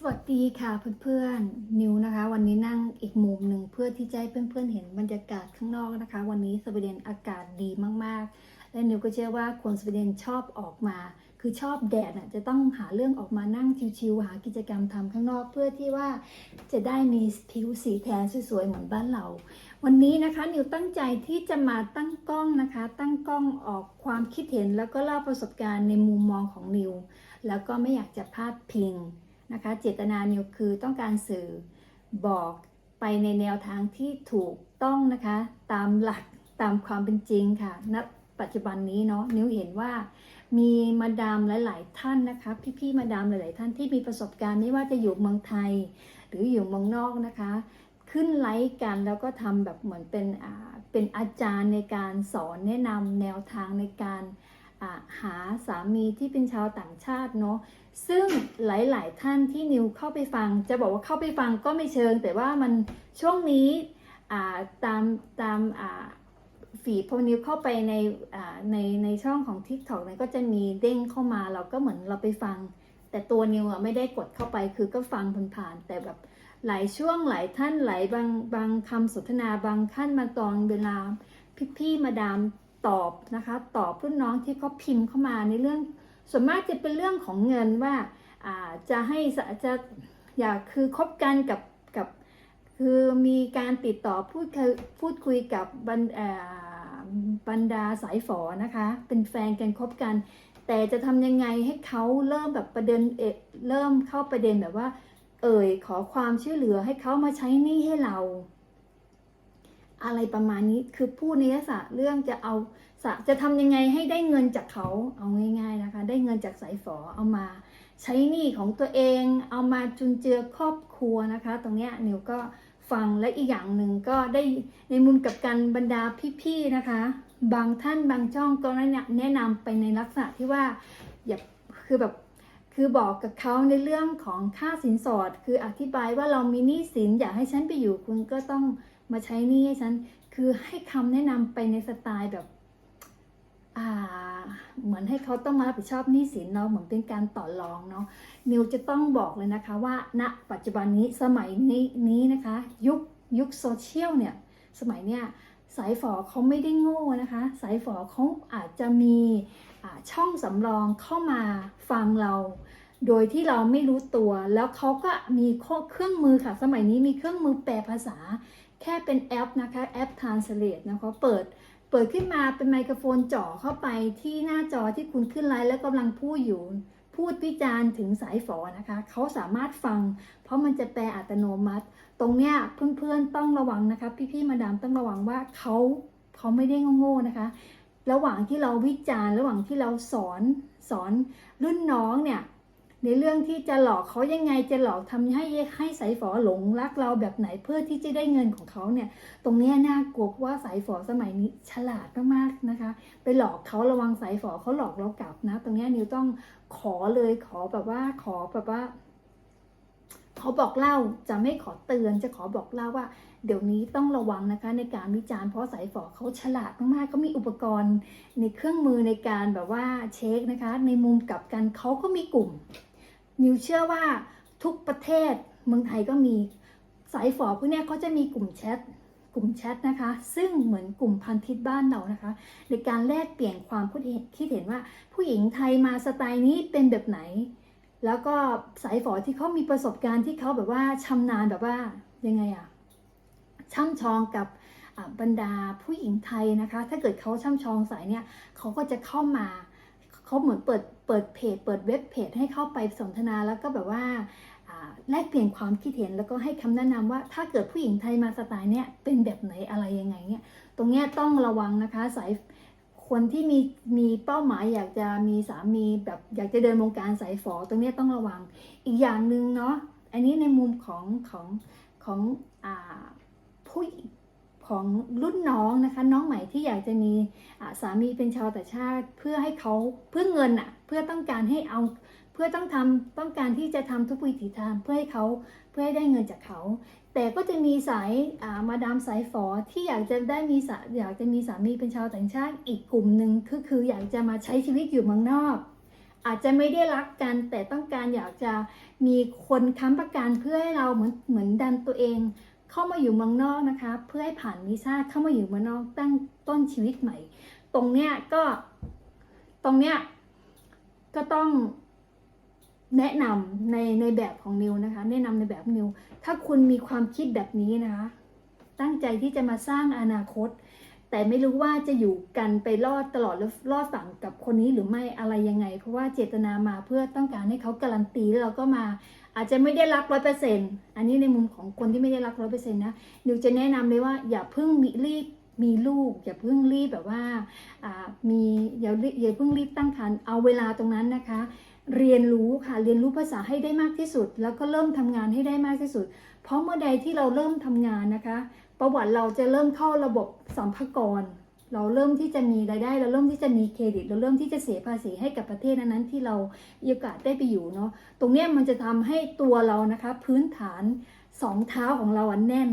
สวัสดีค่ะเพื่อนๆ นิวนะคะ วันนี้นั่งอีกมุมหนึ่งเพื่อที่จะให้เพื่อนๆ เห็นบรรยากาศข้างนอกนะคะ วันนี้สวีเดนอากาศดีมากๆ และนิวก็เชื่อว่าคนสวีเดนชอบออกมา คือชอบแดดน่ะจะต้องหาเรื่องออกมานั่งชิวๆหากิจกรรมทำข้างนอก เพื่อที่ว่าจะได้มีผิวสีแทนสวยๆเหมือนบ้านเรา วันนี้นะคะนิวตั้งใจที่จะมาตั้งกล้องนะคะ ตั้งกล้องออกความคิดเห็นแล้วก็เล่าประสบการณ์ในมุมมองของนิวแล้วก็ไม่อยากจะพลาดพิง นะคะ เจตนานิวคือต้องการสื่อบอกไปในแนวทางที่ถูกต้องนะคะ ตามหลักตามความเป็นจริงค่ะณปัจจุบันนี้เนาะนิวเห็นว่ามีมาดามหลาย ๆ ท่านนะคะ พี่ๆมาดามหลาย ๆ ท่านที่มีประสบการณ์ไม่ว่าจะอยู่เมืองไทย หรืออยู่เมืองนอกนะคะ ขึ้นไลฟ์กันแล้วก็ทำแบบเหมือนเป็นเป็นอาจารย์ในการสอนแนะนำแนวทางในการ หาสามีที่เป็นชาวต่างชาติเนาะซึ่งหลาย ๆ ท่านที่นิวเข้าไปฟัง จะบอกว่าเข้าไปฟังก็ไม่เชิง แต่ว่ามันช่วงนี้ตามตามอ่าฟีพอนิวเข้าไปในในในช่องของ TikTok เนี่ยก็จะมีเด้งเข้ามาเราก็เหมือนเราไปฟัง แต่ตัวนิวอะไม่ได้กดเข้าไปคือก็ฟังผ่านๆแต่แบบหลายช่วงหลายท่านหลายบางบางคำสนทนาบางท่านมาตอนเวลาพี่ๆมาดาม ตอบนะคะ ตอบรุ่นน้องที่เขาพิมพ์เข้ามาในเรื่อง ส่วนมากจะเป็นเรื่องของเงินว่าจะให้จะอยากคือคบกันกับกับคือมีการติดต่อพูดคุยพูดคุยกับบรรบรรดาสายฝอนะคะ เป็นแฟนกันคบกัน แต่จะทำยังไงให้เขาเริ่มแบบประเด็นเอเริ่มเข้าประเด็นแบบว่า เอ่ยขอความช่วยเหลือให้เขามาใช้หนี้ให้เรา อะไรประมาณนี้คือพูดในลักษณะเรื่องจะเอาจะทำยังไงให้ได้เงินจากเขาเอาง่าย ๆนะคะ ได้เงินจากสายฝอเอามา ใช้หนี้ของตัวเอง เอามาจุนเจือครอบครัวนะคะ ตรงเนี้ยนิวก็ฟังและอีกอย่างหนึ่งก็ได้ในมุมกับการบรรดาพี่ๆนะคะ บางท่านบางช่องก็แนะนำแนะนำไปในลักษณะที่ว่าอย่าคือแบบคือบอกกับเขาในเรื่องของค่าสินสอด คืออธิบายว่าเรามีหนี้สินอยากให้ฉันไปอยู่คุณก็ต้อง มาใช้หนี้ให้ฉันคือให้คำแนะนำไปในสไตล์แบบเหมือนให้เขาต้องมารับผิดชอบหนี้สินเนาะเหมือนเป็นการต่อรองเนาะนิวจะต้องบอกเลยนะคะว่าณปัจจุบันนี้สมัยนี้นี้นะคะ ยุคยุคโซเชียลเนี่ยสมัยเนี้ยสายฝอเขาไม่ได้โง่นะคะ สายฝอเขาอาจจะมีช่องสำรองเข้ามาฟังเรา โดยที่เราไม่รู้ตัว แล้วเขาก็มีเครื่องมือค่ะ สมัยนี้มีเครื่องมือแปลภาษา แค่เป็นแอปนะคะแอป Translate นะคะเปิดเปิดขึ้นมาเป็นไมโครโฟนจ่อเข้าไปที่หน้าจอที่คุณขึ้นไลฟ์แล้วกำลังพูดอยู่ พูดวิจารณ์ถึงสายฝอนะคะ เขาสามารถฟัง เพราะมันจะแปลอัตโนมัติ ตรงเนี้ยเพื่อนๆต้องระวังนะคะ พี่ๆมาดามต้องระวังว่าเขาเขาไม่ได้โง่ๆนะคะ ระหว่างที่เราวิจารณ์ ระหว่างที่เราสอนสอนรุ่นน้องเนี่ย ในเรื่องที่จะหลอกเขายังไงจะหลอกทำให้ให้สายฝอหลงรักเราแบบไหนเพื่อที่จะได้เงินของเขาเนี่ยตรงนี้น่ากลัวเพราะว่าสายฝอสมัยนี้ฉลาดมากๆนะคะ ไปหลอกเขาระวังสายฝอเขาหลอกเรากลับนะ ตรงนี้นิวต้องขอเลยขอแบบว่าขอแบบว่าเขาบอกเล่าจะไม่ขอเตือนจะขอบอกเล่าว่า เดี๋ยวนี้ต้องระวังนะคะ ในการวิจารณ์เพราะสายฝอเขาฉลาดมากๆเขามีอุปกรณ์ในเครื่องมือในการแบบว่าเช็คนะคะ ในมุมกลับกันเขาก็มีกลุ่ม นิวเชื่อว่าทุกประเทศเมืองไทยก็มีสายฝอพวกนี้เขาจะมีกลุ่มแชทกลุ่มแชทนะคะ ซึ่งเหมือนกลุ่มพันทิปบ้านเรานะคะ ในการแลกเปลี่ยนความคิดเห็นคิดเห็นว่าผู้หญิงไทยมาสไตล์นี้เป็นแบบไหน แล้วก็สายฝอที่เขามีประสบการณ์ที่เขาแบบว่าชำนาญแบบว่ายังไงอะช่ำชองกับบรรดาผู้หญิงไทยนะคะ ถ้าเกิดเขาช่ำชองสายเนี่ยเขาก็จะเข้ามา เขาเหมือนเปิดเปิดเพจ เปิดเว็บเพจให้เข้าไปสนทนาแล้วก็แบบว่าแลกเปลี่ยนความคิดเห็นแล้วก็ให้คำแนะนำว่าถ้าเกิดผู้หญิงไทยมาสไตล์เนี้ยเป็นแบบไหนอะไรยังไงเนี่ยตรงเนี้ยต้องระวังนะคะสายคนที่มีมีเป้าหมายอยากจะมีสามีแบบอยากจะเดินวงการสายฝอตรงเนี้ยต้องระวังอีกอย่างหนึ่งเนาะอันนี้ในมุมของของของอผู้ ของรุ่นน้องนะคะ น้องใหม่ที่อยากจะมีสามีเป็นชาวต่างชาติ เพื่อให้เขาเพื่อเงินอะเพื่อต้องการให้เอาเพื่อต้องทำต้องการที่จะทำทุกวิถีทางเพื่อให้เขาเพื่อให้ได้เงินจากเขา แต่ก็จะมีสายอ่ามาดามสายฝอที่อยากจะได้มีสาอยากจะมีสามีเป็นชาวต่างชาติอีกกลุ่มหนึ่งคือคืออยากจะมาใช้ชีวิตอยู่เมืองนอกอาจจะไม่ได้รักกันแต่ต้องการอยากจะมีคนค้ำประกันเพื่อให้เราเหมือนเหมือนดันตัวเอง เข้ามาอยู่เมืองนอกนะคะ เพื่อให้ผ่านวีซ่าเข้ามาอยู่เมืองนอกตั้งต้นชีวิตใหม่ ตรงเนี้ยก็ตรงเนี้ยก็ต้องแนะนำในในแบบของนิวนะคะ แนะนำในแบบนิว ถ้าคุณมีความคิดแบบนี้นะคะ ตั้งใจที่จะมาสร้างอนาคต แต่ไม่รู้ว่าจะอยู่กันไปรอดตลอดแล้วรอดฝั่งกับคนนี้หรือไม่อะไรยังไง เพราะว่าเจตนามาเพื่อต้องการให้เขาการันตีแล้วเราก็มา อาจจะไม่ได้รักร้อยเปอร์เซ็นต์อันนี้ในมุมของคนที่ไม่ได้รักร้อยเปอร์เซ็นต์นะนิวจะแนะนำเลยว่าอย่าเพิ่งมีรีบมีลูกอย่าเพิ่งรีบแบบว่ามีอย่าอย่าเพิ่งรีบตั้งครรภ์เอาเวลาตรงนั้นนะคะ เรียนรู้ค่ะเรียนรู้ภาษาให้ได้มากที่สุด แล้วก็เริ่มทำงานให้ได้มากที่สุด เพราะเมื่อใดที่เราเริ่มทำงานนะคะ ประวัติเราจะเริ่มเข้าระบบสัมภากร เราเริ่มที่จะมีรายได้ เราเริ่มที่จะมีเครดิต เราเริ่มที่จะเสียภาษีให้กับประเทศนั้นๆที่เรามีโอกาสได้ไปอยู่เนาะตรงเนี้ยมันจะทำให้ตัวเรานะคะ พื้นฐานสองเท้าของเราแน่น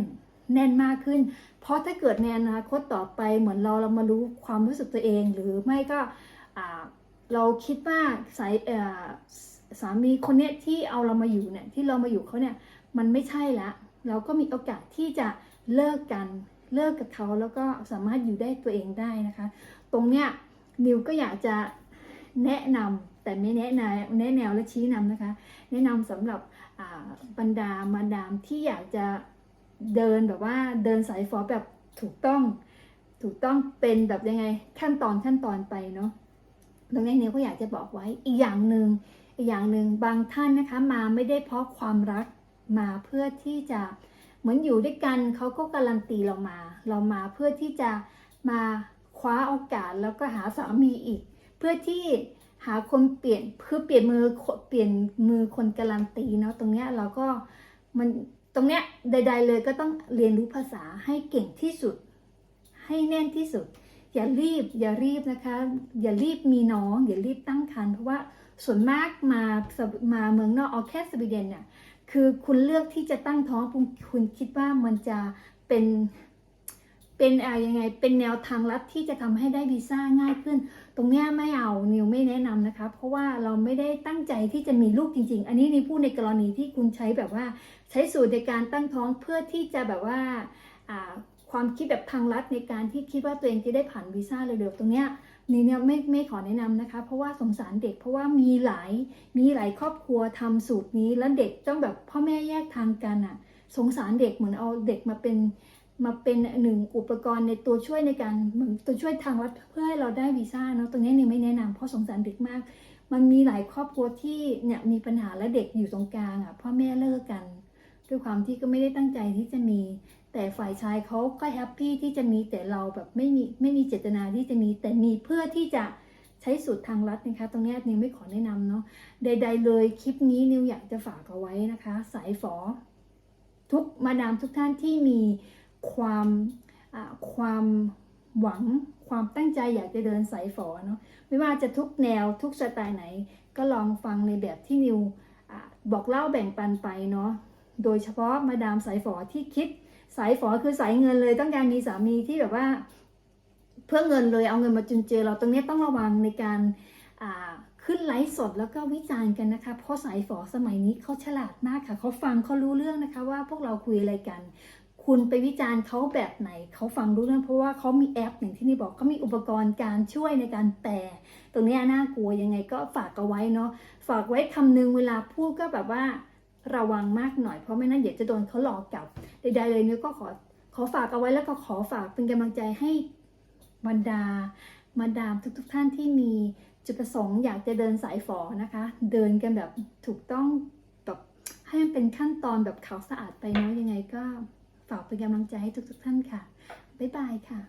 แน่นมากขึ้น เพราะถ้าเกิดในอนาคตต่อไปเหมือนเราเรามารู้ความรู้สึกตัวเอง หรือไม่ก็เราคิดว่าสายสามีคนเนี้ยที่เอาเรามาอยู่เนี่ยที่เรามาอยู่เขาเนี่ยมันไม่ใช่ละเราก็มีโอกาสที่จะเลิกกัน เลิกกับเขาแล้วก็สามารถอยู่ได้ตัวเองได้นะคะ ตรงเนี้ยนิวก็อยากจะแนะนำแต่ไม่แนะนวแนะแนวและชี้นำนะคะ แนะนำสำหรับบรรดามาดามที่อยากจะเดินแบบว่าเดินสายฟอแบบถูกต้องถูกต้องเป็นแบบยังไงขั้นตอนขั้นตอนไปเนาะตรงนี้เนี่ยก็อยากจะบอกไว้อีกอย่างหนึ่งอีกอย่างหนึ่งบางท่านนะคะมาไม่ได้เพราะความรักมาเพื่อที่จะ เหมือนอยู่ด้วยกันเขาก็การันตีเรามา เรามาเพื่อที่จะมาคว้าโอกาสแล้วก็หาสามีอีก เพื่อที่หาคนเปลี่ยนเพื่อเปลี่ยนมือเปลี่ยนมือคนการันตีเนาะตรงเนี้ยเราก็มันตรงเนี้ยใด ๆ เลยก็ต้องเรียนรู้ภาษาให้เก่งที่สุด ให้แน่นที่สุด อย่ารีบอย่ารีบนะคะ อย่ารีบมีน้อง อย่ารีบตั้งครรภ์เพราะว่าส่วนมากมามาเมืองนอกเอาแค่สวีเดนเนี่ย คือคุณเลือกที่จะตั้งท้องคุณคุณคิดว่ามันจะเป็นเป็นอะไรยังไงเป็นแนวทางลัดที่จะทำให้ได้วีซ่าง่ายขึ้น ตรงเนี้ยไม่เอานิวไม่แนะนำนะคะเพราะว่าเราไม่ได้ตั้งใจที่จะมีลูกจริง ๆ อันนี้นิวพูดในกรณีที่คุณใช้แบบว่าใช้สูตรในการตั้งท้องเพื่อที่จะแบบว่าอ่าความคิดแบบทางลัดในการที่คิดว่าตัวเองจะได้ผ่านวีซ่าเร็วๆตรงเนี้ย นี่เนี่ยไม่ไม่ขอแนะนำนะคะ เพราะว่าสงสารเด็กเพราะว่ามีหลายมีหลายครอบครัวทำสูตรนี้ แล้วเด็กต้องแบบพ่อแม่แยกทางกันอะ สงสารเด็กเหมือนเอาเด็กมาเป็นมาเป็นหนึ่งอุปกรณ์ในตัวช่วยในการเหมือนตัวช่วยทางลัดเพื่อให้เราได้วีซ่าเนาะตรงนี้นิวไม่แนะนำเพราะสงสารเด็กมาก มันมีหลายครอบครัวที่เนี่ยมีปัญหาและเด็กอยู่ตรงกลางอะพ่อแม่เลิกกัน ด้วยความที่ก็ไม่ได้ตั้งใจที่จะมี แต่ฝ่ายชายเขาก็แฮปปี้ที่จะมีแต่เราแบบไม่มีไม่มีเจตนาที่จะมี แต่มีเพื่อที่จะใช้สูตรทางลัดนะคะ ตรงนี้นิวไม่ขอแนะนำเนาะใด ๆ เลยคลิปนี้นิวอยากจะฝากเอาไว้นะคะ สายฝอ ทุกมาดามทุกท่านที่มีความความหวังความตั้งใจอยากจะเดินสายฝอเนาะไม่ว่าจะทุกแนวทุกสไตล์ไหน ก็ลองฟังในแบบที่นิวอบอกเล่าแบ่งปันไปเนาะ โดยเฉพาะมาดามสายฝอที่คิดสายฝอคือสายเงินเลยต้องการมีสามีที่แบบว่าเพื่อเงินเลยเอาเงินมาจุนเจือเราตรงนี้ต้องระวังในการขึ้นไลฟ์สดแล้วก็วิจารณ์กันนะคะ เพราะสายฝอสมัยนี้เขาฉลาดมากค่ะเขาฟังเขารู้เรื่องนะคะว่าพวกเราคุยอะไรกัน คุณไปวิจารณ์เขาแบบไหนเขาฟังรู้เรื่องเพราะว่าเขามีแอปอย่างที่นี่บอกเขามีอุปกรณ์การช่วยในการแปลตรงนี้น่ากลัวยังไงก็ฝากเอาไว้เนาะฝากไว้คำนึงเวลาพูดก็แบบว่า ระวังมากหน่อยเพราะไม่นั้นเดี๋ยวจะโดนเขาหลอกกลับใดๆเลยเนี่ยก็ขอขอฝากเอาไว้แล้วก็ขอฝากเป็นกำลังใจให้บรรดามาดามทุกๆทท่านที่มีจุดประสงค์อยากจะเดินสายฝอนะคะ เดินกันแบบถูกต้องแบบให้มันเป็นขั้นตอนแบบขาวสะอาดไปเนาะยังไงก็ฝากเป็นกำลังใจให้ทุกๆท่านค่ะ บ๊ายบายค่ะ